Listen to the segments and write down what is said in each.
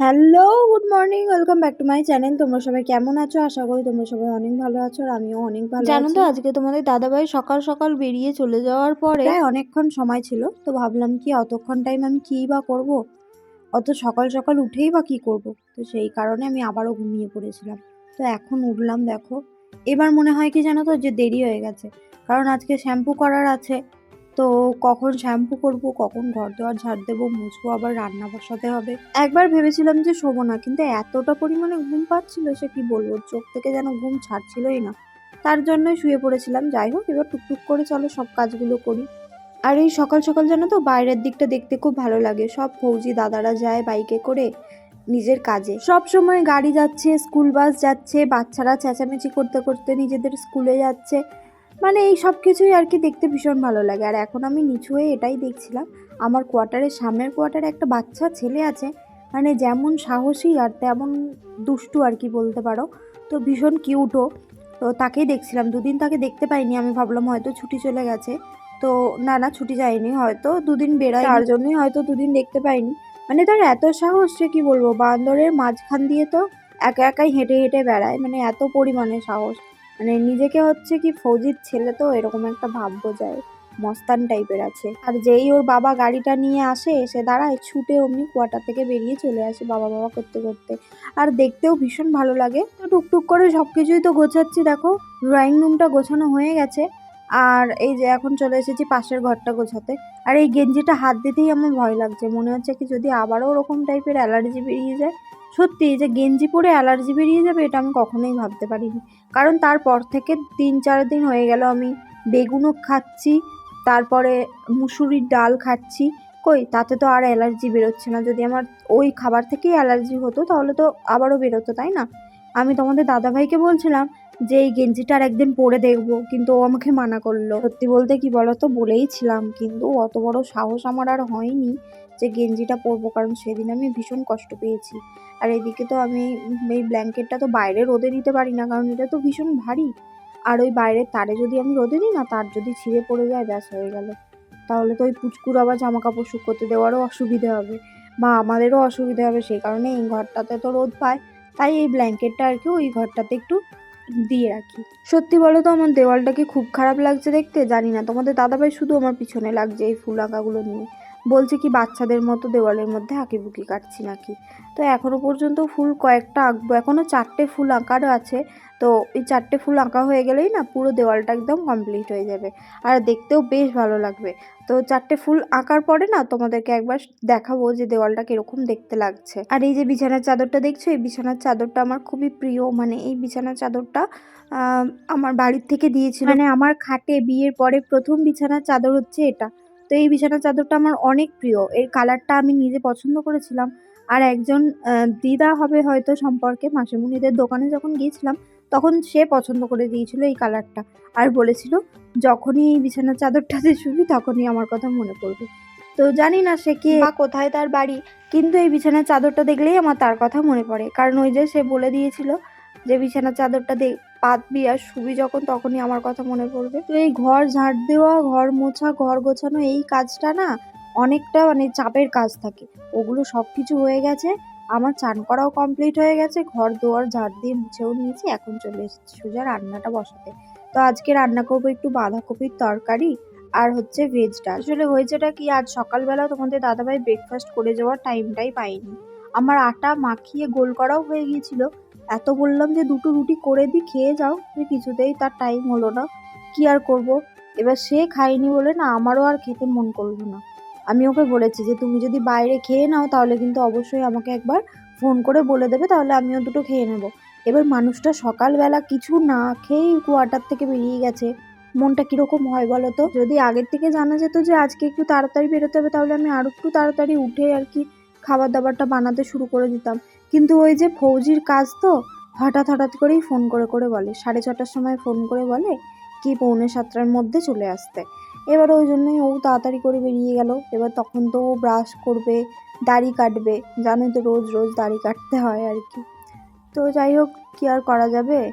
Hello good morning welcome back to my channel তোমরা সবাই কেমন আছো? আশা করি তোমরা সবাই অনেক ভালো আছো আর আমিও অনেক ভালো জানো তো আজকে তোমাদের দাদাভাই সকাল সকাল বেরিয়ে চলে যাওয়ার পরে প্রায় অনেকক্ষণ সময় ছিল তো ভাবলাম কি অতক্ষণ টাইম আমি কী বা করব? অত সকাল সকাল উঠেই বা কী করব? তো সেই কারণে আমি আবারও ঘুমিয়ে পড়েছিলাম। তো এখন উঠলাম দেখো। এবার মনে হয় কি জানো তো যে দেরি হয়ে গেছে। কারণ আজকে শ্যাম্পু করার আছে। তো কখন শ্যাম্পু করব, কখন ঘর দোয়ার ঝাড় দেবো, মুছবো, আবার রান্না বসাতে হবে। একবার ভেবেছিলাম যে শোবো না, কিন্তু এতটা পরিমাণে ঘুম পাচ্ছিল সে কি বলব, চোখ থেকে যেন ঘুম ছাড়ছিলই না। তার জন্যই শুয়ে পড়েছিলাম। যাই হোক, এবার টুকটুক করে চলো, সব কাজগুলো করি। আর এই সকাল সকাল জানো তো, বাইরের দিকটা দেখতে খুব ভালো লাগে। সব ফৌজি দাদারা যায় বাইকে করে নিজের কাজে। সব সময় গাড়ি যাচ্ছে, স্কুল বাস যাচ্ছে, বাচ্চারা চেঁচামেচি করতে করতে নিজেদের স্কুলে যাচ্ছে। মানে এই সব কিছুই আর কি দেখতে ভীষণ ভালো লাগে। আর এখন আমি নিচু হয়ে এটাই দেখছিলাম। আমার কোয়ার্টারের সামনের কোয়ার্টারে একটা বাচ্চা ছেলে আছে। মানে যেমন সাহসী আর তেমন দুষ্টু আর কি বলতে পারো। তো ভীষণ কিউটও তো তাকেই দেখছিলাম। দুদিন তাকে দেখতে পাইনি। আমি ভাবলাম হয়তো ছুটি চলে গেছে। তো না না, ছুটি যায়নি। হয়তো দুদিন বেড়ায় তার জন্যই হয়তো দুদিন দেখতে পাইনি। মানে তার এত সাহস সে কী বলব? বান্দরের মাঝখান দিয়ে তো একা একাই হেঁটে হেঁটে বেড়ায়। মানে এত পরিমাণে সাহস। মানে নিজেকে হচ্ছে কি ফৌজির ছেলে তো এরকম একটা ভাব বোঝায় মস্তান টাইপের আছে। আর যেই ওর বাবা গাড়িটা নিয়ে আসে, এসে দাঁড়ায়, ছুটে অমনি কোয়ার্টার থেকে বেরিয়ে চলে আসে বাবা বাবা করতে করতে। আর দেখতেও ভীষণ ভালো লাগে। তো টুকটুক করে সব কিছুই তো গোছাচ্ছি, দেখো ড্রয়িং রুমটা গোছানো হয়ে গেছে। আর এই যে এখন চলে এসেছি পাশের ঘরটা গোছাতে। আর এই গেঞ্জিটা হাত দিতেই আমার ভয় লাগছে। মনে হচ্ছে কি যদি আবারও ওরকম টাইপের অ্যালার্জি বেরিয়ে যায় সত্যি যে গেঞ্জি পরে অ্যালার্জি বেরিয়ে যাবে, এটা আমি কখনোই ভাবতে পারিনি। কারণ তারপর থেকে তিন চার দিন হয়ে গেল আমি বেগুনও খাচ্ছি, তারপরে মুসুরির ডাল খাচ্ছি। কই, তাতে তো আর অ্যালার্জি বেরোচ্ছে না। যদি আমার ওই খাবার থেকেই অ্যালার্জি হতো, তাহলে তো আবারও বেরোতো, তাই না? আমি তোমাদের দাদাভাইকে বলছিলাম যে, এই গেঞ্জিটা আর একদিন পরে দেখব। কিন্তু ও আমাকে মানা করল। সত্যি বলতে কি বলতো, বলেই ছিলাম। কিন্তু অত বড় সাহস আমার আর হয়নি যে গেঞ্জিটা পরবো, কারণ সেদিন আমি ভীষণ কষ্ট পেয়েছি। আর এদিকে তো আমি এই ব্ল্যাঙ্কেটটা তো বাইরে রোদে দিতে পারি না, কারণ এটা তো ভীষণ ভারী। আর ওই বাইরের তারে যদি আমি রোদে দিই না, তার যদি ছিঁড়ে পড়ে যায়, ব্যাস হয়ে গেল। তাহলে তো ওই পুচকুর আবার জামা কাপড় শুকোতে দেওয়ারও অসুবিধে হবে বা আমাদেরও অসুবিধে হবে, সেই কারণে এই ঘরটাতে তো রোদ পায়। তাই এই ব্ল্যাঙ্কেটটা আর কি ওই ঘরটাতে একটু দিয়ে রাখি। সত্যি বলো তো, আমার দেওয়ালটাকে খুব খারাপ লাগছে দেখতে? জানি না, তোমাদের দাদাভাই শুধু আমার পিছনে লাগছে এই ফুল আঁকাগুলো নিয়ে। বলছে কি, বাচ্চাদের মতো দেওয়ালের মধ্যে আঁকিবুকি কাটছি নাকি? তো এখনও পর্যন্ত ফুল কয়েকটা আঁকবো। এখনও চারটে ফুল আঁকার আছে। তো এই চারটে ফুল আঁকা হয়ে গেলেই না পুরো দেওয়ালটা একদম কমপ্লিট হয়ে যাবে। আর দেখতেও বেশ ভালো লাগবে। তো চারটে ফুল আঁকার পরে না তোমাদেরকে একবার দেখাবো যে দেওয়ালটা কীরকম দেখতে লাগছে। আর এই যে বিছানার চাদরটা দেখছ? এই বিছানার চাদরটা আমার খুবই প্রিয়। মানে এই বিছানার চাদরটা আমার বাড়ির থেকে দিয়েছিল। মানে আমার খাটে বিয়ের পরে প্রথম বিছানার চাদর হচ্ছে এটা। তো এই বিছানার চাদরটা আমার অনেক প্রিয়। এর কালারটা আমি নিজে পছন্দ করেছিলাম। আর একজন দিদা হবে হয়তো সম্পর্কে মাসিমণিদের দোকানে যখন গিয়েছিলাম তখন সে পছন্দ করে দিয়েছিল এই কালারটা। আর বলেছিল যখনই এই বিছানার চাদরটাতে শুবি তখনই আমার কথা মনে পড়বে। তো জানি না সে কে বা কোথায় তার বাড়ি। কিন্তু এই বিছানার চাদরটা দেখলেই আমার তার কথা মনে পড়ে। কারণ ওই যে সে বলে দিয়েছিল যে বিছানার চাদরটা দেখ পাতবি আর শুবি যখন তখনই আমার কথা মনে পড়বে। তো এই ঘর ঝাড় দেওয়া, ঘর মোছা, ঘর গোছানো এই কাজটা না অনেকটা মানে চাপের কাজ থাকে। ওগুলো সব কিছু হয়ে গেছে, আমার চান করাও কমপ্লিট হয়ে গেছে, ঘর দোয়ার ঝাড় দিয়ে মুছেও নিয়েছি, এখন চলে এসেছি সোজা রান্নাটা বসাতে। তো আজকে রান্না করব একটু বাঁধাকপির তরকারি আর হচ্ছে ভেজ ডাল। আসলে হয়েছেটা কি, আজ সকালবেলা তোমাদের দাদাভাই ব্রেকফাস্ট করে যাওয়ার টাইমটাই পাইনি। আমার আটা মাখিয়ে গোল করাও হয়ে গিয়েছিল এত বললাম যে দুটো রুটি করে দিই খেয়ে যাও। কিছুতেই তার টাইম হলো না। কি আর করব? এবার সে খায়নি বলে না, আমারও আর খেতে মন করল না। আমি ওকে বলেছি যে, তুমি যদি বাইরে খেয়ে নাও, তাহলে কিন্তু অবশ্যই আমাকে একবার ফোন করে বলে দেবে, তাহলে আমিও দুটো খেয়ে নেব। এবার মানুষটা সকালবেলা কিছু না খেয়েই কোয়ার্টার থেকে বেরিয়ে গেছে। মনটা কীরকম হয় বলো তো? যদি আগের থেকে জানা যেত যে, আজকে একটু তাড়াতাড়ি বেরোতে হবে, তাহলে আমি আরও একটু তাড়াতাড়ি উঠে আর কি খাবার দাবারটা বানাতে শুরু করে দিতাম। কিন্তু ওই যে ফৌজির কাজ তো, হঠাৎ হঠাৎ করেই ফোন করে করে বলে। সাড়ে ছটার সময় ফোন করে বলে কি পৌনে সাতটার মধ্যে চলে আসতে। এবার ওই জন্যই ও তাড়াতাড়ি করে বেরিয়ে গেল। এবার তখন তো ও ব্রাশ করবে, দাড়ি কাটবে। জানোই তো রোজ রোজ দাড়ি কাটতে হয় আর কি। তো যাই হোক, কী আর করা যাবে?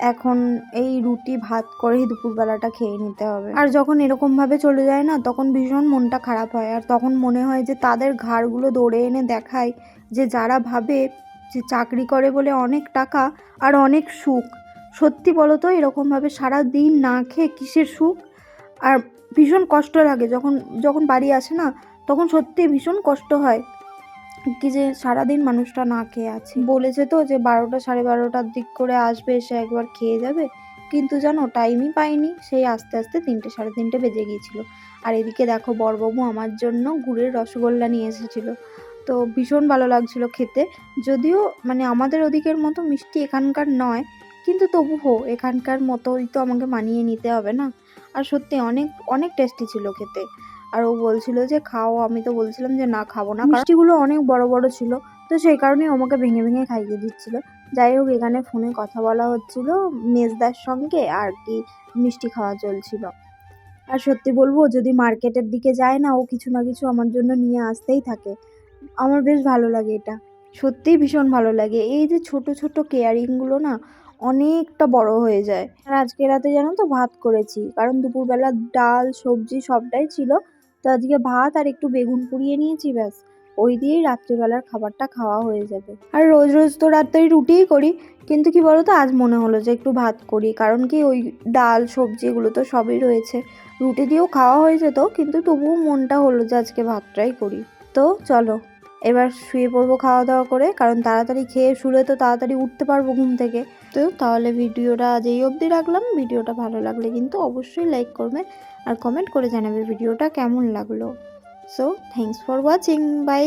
এখন এই রুটি, ভাত করেই দুপুরবেলাটা খেয়ে নিতে হবে। আর যখন এরকমভাবে চলে যায় না, তখন ভীষণ মনটা খারাপ হয়। আর তখন মনে হয় যে তাদের ঘাড়গুলো দৌড়ে এনে দেখায় যে যারা ভাবে যে চাকরি করে বলে অনেক টাকা আর অনেক সুখ। সত্যি বলো তো এরকমভাবে সারা দিন না খেয়ে কিসের সুখ? আর ভীষণ কষ্ট লাগে যখন যখন বাড়ি আসে না, তখন সত্যি ভীষণ কষ্ট হয় কি যে সারাদিন মানুষটা না খেয়ে আছে। বলেছে তো যে বারোটা সাড়ে বারোটার দিক করে আসবে এসে একবার খেয়ে যাবে। কিন্তু জানো টাইমই পাইনি সেই আস্তে আস্তে তিনটে, সাড়ে তিনটে বেজে গিয়েছিল। আর এদিকে দেখো বড়বাবু আমার জন্য গুড়ের রসগোল্লা নিয়ে এসেছিল। তো ভীষণ ভালো লাগছিল খেতে। যদিও মানে আমাদের ওদিকের মতো মিষ্টি এখানকার নয়, কিন্তু তবুও এখানকার মতোই তো আমাকে মানিয়ে নিতে হবে না। আর সত্যি অনেক অনেক টেস্টি ছিল খেতে। আর ও বলছিল যে, খাও। আমি তো বলছিলাম যে, না, খাব না। মিষ্টিগুলো অনেক বড় বড় ছিল, তো সেই কারণেই ও আমাকে ভেঙে ভেঙে খাইয়ে দিচ্ছিল। যাই হোক, এখানে ফোনে কথা বলা হচ্ছিল মেজদার সঙ্গে, আর কি মিষ্টি খাওয়া চলছিল। আর সত্যি বলব, যদি মার্কেটের দিকে যায় না, ও কিছু না কিছু আমার জন্য নিয়ে আসতেই থাকে। আমার বেশ ভালো লাগে এটা। সত্যিই ভীষণ ভালো লাগে। এই যে ছোট ছোট কেয়ারিংগুলো না অনেকটা বড় হয়ে যায়। আর আজকে রাতে জানো তো ভাত করেছি। কারণ দুপুরবেলা ডাল, সবজি সবটাই ছিল। তো আজকে ভাত আর একটু বেগুন পুড়িয়ে নিয়েছি ব্যাস। ওই দিয়েই রাত্রিবেলার খাবারটা খাওয়া হয়ে যাবে। আর রোজ রোজ তো রাত্রে রুটিই করি। কিন্তু কি বলতো, আজ মনে হলো যে একটু ভাত করি। কারণ কি ওই ডাল, সবজি এগুলো তো সবই রয়েছে। রুটি দিয়েও খাওয়া হয়ে যেত, কিন্তু তবুও মনটা হলো যে আজকে ভাতটাই করি। তো চলো। এবার শুয়ে পড়ব খাওয়া দাওয়া করে, কারণ তাড়াতাড়ি খেয়ে শুলে তো তাড়াতাড়ি উঠতে পারব ঘুম থেকে। তো তাহলে ভিডিওটা যেই অবধি রাখলাম। ভিডিওটা ভালো লাগলে কিন্তু অবশ্যই লাইক করবে আর কমেন্ট করে জানাবে ভিডিওটা কেমন লাগল। So thanks for watching bye